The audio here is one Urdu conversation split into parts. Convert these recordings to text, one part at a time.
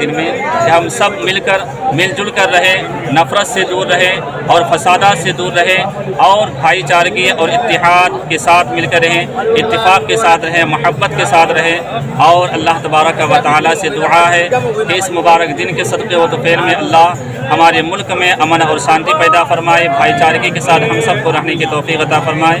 دن میں کہ ہم سب مل کر مل جل کر رہے نفرت سے دور رہے اور فسادات سے دور رہے اور بھائی چارگی اور اتحاد کے ساتھ مل کر رہیں، اتفاق کے ساتھ رہیں، محبت کے ساتھ رہیں۔ اور اللہ تبارک و تعالیٰ سے دعا ہے کہ اس مبارک دن کے صدقے و تفیر میں اللہ ہمارے ملک میں امن اور شانتی پیدا فرمائے۔ بھائی چارگی کے ساتھ ہم سب کو رہنے کی توفیق عطا فرمائے۔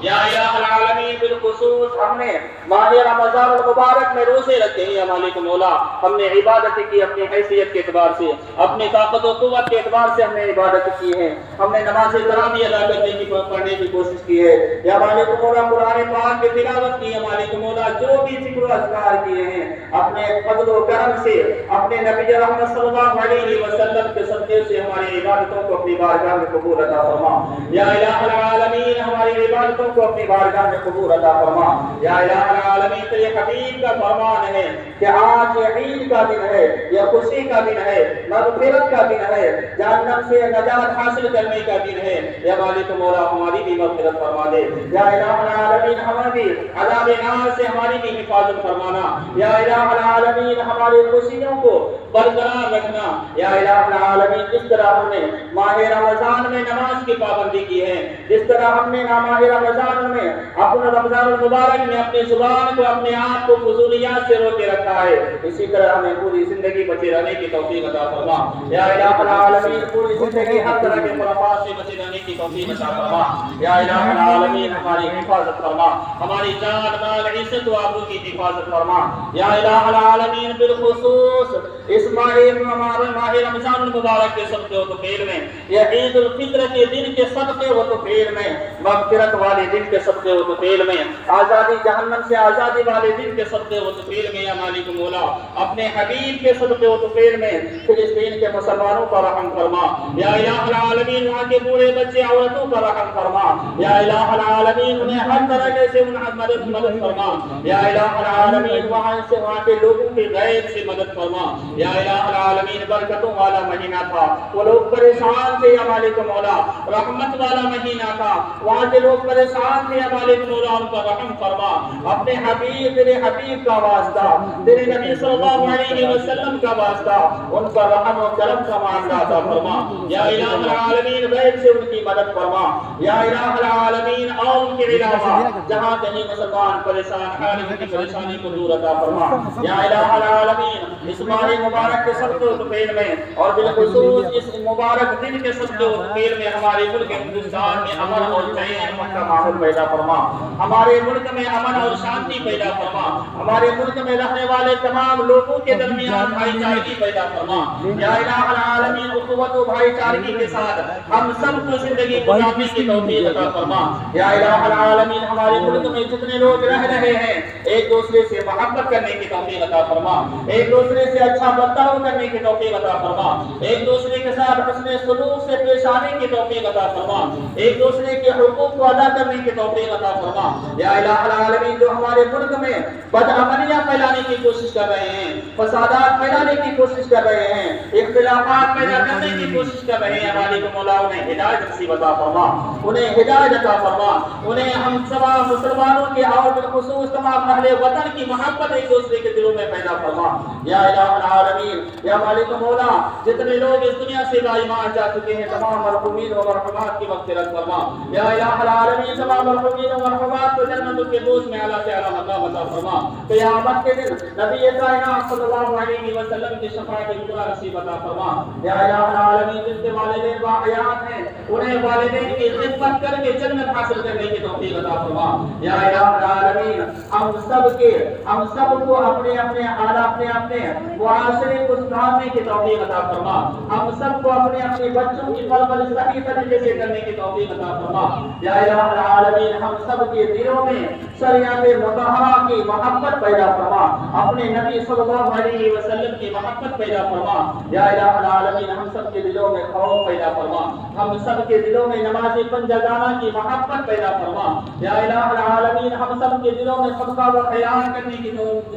یا العالمین، بالخصوص ہم نے ماہ رمضان المبارک میں روزے رکھے ہیں مالک مولا، ہم نے عبادت کی اپنی حیثیت کے اعتبار سے، اپنی طاقت و قوت کے اعتبار سے ہم نے عبادت کی ہے ہم نے نماز تراوی ادا کرنے کی پڑھنے کی کوشش کی ہے۔ یا مالک مولا، قرآن پاک کی تلاوت کی ہے، مالک مولا، جو بھی ذکر و اذکار کیے ہیں، اپنے فضل و کرم سے، اپنے نبی رحمت صلی اللہ علیہ وسلم کے صدقے سے ہماری عبادتوں کو اپنی بارگاہ میں قبول عطا فرما۔ یا الہ العالمین، ہم ہماری عبادتوں کو اپنی بارگاہ میں قبول عطا فرما۔ یا الہ العالمین تیرے حبیب کا فرمان ہے کہ آج یہ عید کا دن ہے، یہ خوشی کا دن ہے، مغفرت کا دن ہے، جہنم سے نجات حاصل کرنے کا دن ہے۔ یا مالک مولا، ہماری بھی مغفرت فرما دے۔ یا الہ العالمین، ہمیں بھی عذاب نار سے ہماری بھی حفاظت فرمانا۔ یا الہ العالمین، ہماری خوشیوں کو برقرار رکھنا۔ یا الہ العالمین، جس طرح ہم نے ماہ رمضان میں نماز کی پابندی کی ہے، جس طرح ہم نے ماہ رمضان میں اپنا رمضان المبارک میں اپنی زبان کو، اپنے آپ کو فضولیات سے روکے رکھا ہے۔ اسی طرح ہمیں پوری زندگی بچے رہنے کی توفیق عطا فرما۔ یا الہ العالمین پوری زندگی ہر طرح کے خرافات سے بچے رہنے کی توفیق عطا فرما۔ یا الہ العالمین ہماری حفاظت فرما۔ ہماری جان، مال، عزت و آبرو کی حفاظت فرما۔ یا الہ العالمین بالخصوص اس ماہ ماہ رمضان المبارک کے صدقے و تفیل میں یہ عید الفطر کے دن کے صدقے و تفیل میں مغفرت والے دن کے صدقے و تفیل میں، آزادی جہنم سے آزادی والے دن کے صدقے و تفیل میں، یا مالک مولا، اپنے حبیب کے صدقے و تفیل میں۔ فلسطین کے مسلمانوں پر رحم فرما۔ یا الہ العالمین وہاں کے بوڑھے بچے عورتوں پر رحم فرما۔ یا الہ العالمین، انہیں ہر طرح سے ان مدد مدد فرما۔ یا الہ العالمین، وہاں سے وہاں کے لوگوں کی غیب سے مدد فرما۔ یا الہ العالمین، برکتوں والا مہینہ تھا۔ وہ لوگ پریشان تھے، یا مالک مولا، رحمت والا مہینہ تھا۔ وہاں کے لوگ پریشان تھے یا مالک مولا ان پر رحم فرما، اپنے حبیب، تیرے حبیب کا واسطہ، تیرے نبی صلی اللہ علیہ وسلم کا واسطہ، ان پر رحم و کرم کا معاملہ عطا فرما۔ یا الہ العالمین، غیب سے ان کی مدد فرما۔ یا الہ العالمین اور ان کے علاوہ، جہاں کہیں مسلمان پریشان حال کی پریشانی کو دور عطا فرما۔ یا الہ العالمین، اس ماہ مبارک کے صدقے و تفیل میں، اور بالخصوص اس مبارک دن کے صدقے و تفیل میں، ہمارے ملک ہندوستان میں امن اور چین امن کا ماحول پیدا فرما ہمارے ملک میں امن اور شانتی پیدا فرما۔ ہمارے ملک میں رہنے والے تمام لوگوں کے درمیان بھائی چارگی پیدا فرما۔ یا الہ العالمین، اخوت و بھائی چارگی کے ساتھ ہم سب کو زندگی گزارنے کی توفیق عطا فرما۔ یا الہ العالمین، ہمارے ملک میں جتنے لوگ رہ رہے ہیں ایک دوسرے سے محبت کرنے کی توفیق عطا فرما۔ ایک دوسرے سے اچھا برتاؤ کرنے کی توفیق عطا فرما۔ ایک دوسرے کے ساتھ حسن سلوک سے پیش آنے کی توفیق عطا فرما۔ ایک دوسرے کے حقوق کو ادا کرنے کی توفیق عطا فرما۔ یا الہ العالمین، جو ہمارے ملک میں بدامنیاں پھیلانے کی کوشش کر رہے ہیں، فسادات پھیلانے کی کوشش کر رہے ہیں، اختلافات پیدا کرنے کی کوشش کر رہے ہیں۔ مالک مولا انہیں ہدایت نصیب عطا فرما، انہیں ہدایت عطا فرما، انہیں ہم تمام مسلمانوں کے اور بالخصوص تمام اہل وطن کی محبت ایک دوسرے کے دلوں میں پیدا فرما۔ یا الہ العالمین، یا مالک مولا، جتنے لوگ اس دنیا سے لا ایمان جا چکے ہیں، تمام مرحومین و مرحومات کی مغفرت فرما۔ یا الہ العالمین، تمام مرحومین و مرحومات کو جنت کے الفردوس میں اعلیٰ سے اعلیٰ مقام عطا فرما۔ قیامت کے دن نبی کائنات صلی اللہ علیہ وسلم کی شفاعت کبریٰ نصیب عطا فرما۔ یا الہ العالمین جن کے والدین باحیات ہیں، انہیں والدین کی خدمت کر کے جنت حاصل کرنے کی توفیق عطا فرما۔ یا الہ العالمین، ہم سب کے، ہم سب کو اپنے اپنے حال، اپنے اپنے معاشرے کو سدھارنے کی توفیق عطا فرما۔ ہم سب کو اپنے اپنے بچوں کی پرورش صحیح طریقے سے کرنے کی توفیق عطا فرما۔ یا الہ العالمین، ہم سب کے دلوں میں شریعت مطہرہ کی محبت پیدا فرما فرما، اپنے نبی صلی اللہ علیہ وسلم کی محبت پیدا فرما۔ یا الہ العالمین، ہم سب کے دلوں میں خوف پیدا فرما۔ ہم سب کے دلوں میں نماز پنجگانہ کی محبت پیدا فرما۔ یا الہ العالمین، ہم سب کے دلوں میں صدقہ و خیال کرنے کی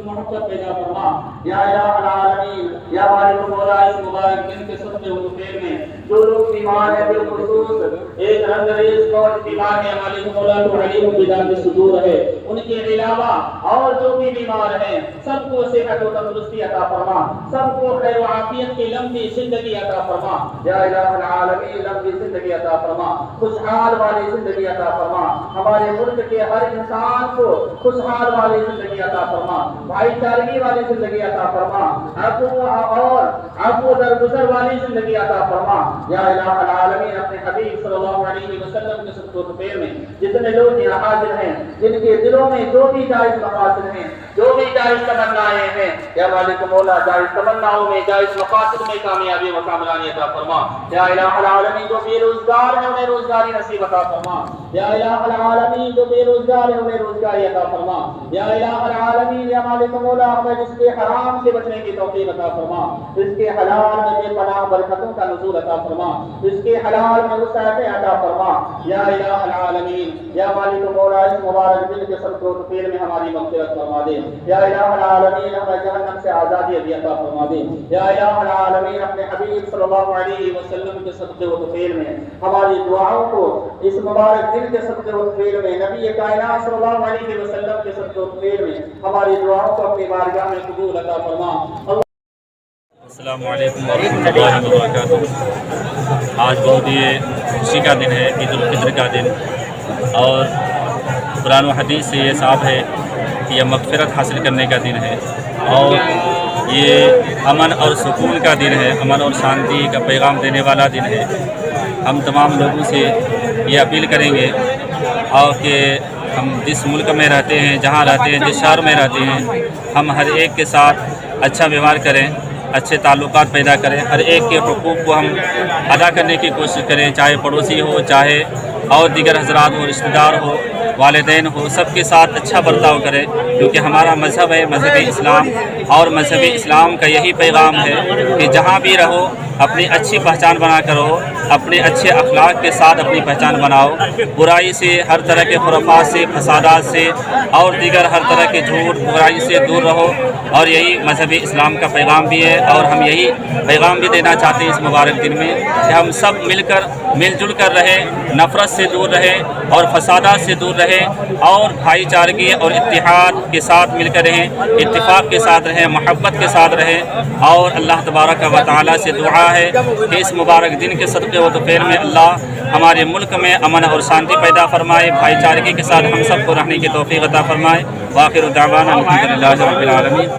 محبت پیدا فرما۔ یا الہ العالمین، یا مالک مولا اس مبارک دن کے صدقے و خیر میں جو لوگ بیمار ہیں بالخصوص ایک رنگ ریز فوج بیمار ہے مالک مولا تو علیم بدان صدور ہے۔ ان کے علاوہ اور جو بھی بیمار ہیں، سب کو صحت و تندرستی عطا فرما۔ سب کو خیر و عافیت کی لمبی زندگی عطا فرما۔ یا الہ العالمین، لمبی زندگی عطا فرما۔ خوشحال والی زندگی عطا فرما۔ ہمارے ملک کے ہر انسان کو خوشحال والی زندگی عطا فرما۔ بھائی چارگی والی زندگی عطا فرما۔ عفو اور عفو درگزر والی زندگی عطا فرما۔ یا الہ العالمین، اپنے حبیب صلی اللہ علیہ وسلم کے صدق و میں، جتنے لوگ یہاں حاضر ہیں، جن کے دلوں میں جو بھی جائز مقاصد ہیں، جو بھی جائز تمنائیں ہیں، یا مالک مولا، جائز تمناؤں میں، جائز مقاصد میں کامیابی و کامرانی عطا فرما۔ یا الہ العالمین، جو بے روزگار ہیں، انہیں روزگاری نصیب عطا فرما۔ یا الہ العالمین، جو بے روزگار ہیں، انہیں روزگاری عطا فرما۔ یا الہ العالمین، یا مالک مولا، ہمیں جس کے حرام سے بچنے کی توفیق عطا فرما۔ اس کے حلال میں پناہ برکتوں کا نزول عطا فرما فرما۔ اس کے حلال میں وسعتیں عطا فرما۔ یا الہ العالمین، یا مالک مولا، اس مبارک دن کے صدقے و تقیر میں ہماری مغفرت فرما دے۔ یا الہ العالمین، ہمیں جہنم سے آزادی بھی عطا فرما دے۔ یا الہ العالمین اپنے حبیب صلی اللہ علیہ وسلم کے صدقے و تقیر میں۔ ہماری دعاؤں کو اس مبارک دن کے صدقے و تقیر میں۔ نبی کائنات صلی اللہ علیہ وسلم کے صدقے و تقیر میں۔ ہماری دعاؤں کو اپنی بارگاہ میں قبول عطا فرما۔ السلام علیکم ورحمۃ اللہ وبرکاتہ۔ آج بہت ہی خوشی کا دن ہے، عید الفطر کا دن۔ اور قرآن و حدیث سے یہ صاف ہے کہ یہ مغفرت حاصل کرنے کا دن ہے۔ اور یہ امن اور سکون کا دن ہے، امن اور شانتی کا پیغام دینے والا دن ہے۔ ہم تمام لوگوں سے یہ اپیل کریں گے اور کہ ہم جس ملک میں رہتے ہیں، جہاں رہتے ہیں، جس شہر میں رہتے ہیں، ہم ہر ایک کے ساتھ اچھا ویوہار کریں۔ اچھے تعلقات پیدا کریں، ہر ایک کے حقوق کو ہم ادا کرنے کی کوشش کریں، چاہے پڑوسی ہو، چاہے اور دیگر حضرات ہو، رشتہ دار ہو، والدین ہو، سب کے ساتھ اچھا برتاؤ کریں، کیونکہ ہمارا مذہب ہے مذہب اسلام اور مذہب اسلام کا یہی پیغام ہے کہ جہاں بھی رہو اپنی اچھی پہچان بنا کر رہو اپنے اچھے اخلاق کے ساتھ اپنی پہچان بناؤ۔ برائی سے ہر طرح کے خرافات سے، فسادات سے اور دیگر ہر طرح کے جھوٹ، برائی سے دور رہو۔ اور یہی مذہبی اسلام کا پیغام بھی ہے۔ اور ہم یہی پیغام بھی دینا چاہتے ہیں اس مبارک دن میں کہ ہم سب مل کر، مل جل کر رہیں، نفرت سے دور رہیں اور فسادات سے دور رہیں۔ اور بھائی چارگی اور اتحاد کے ساتھ مل کر رہیں، اتفاق کے ساتھ رہیں، محبت کے ساتھ رہیں۔ اور اللہ تبارک و تعالیٰ سے دعا ہے۔ کہ اس مبارک دن کے صدقے و دوپہر میں اللہ ہمارے ملک میں امن اور شانتی پیدا فرمائے۔ بھائی چارگی کے ساتھ ہم سب کو رہنے کی توفیق عطا فرمائے۔ واخر دعوانا الحمد للہ رب العالمین۔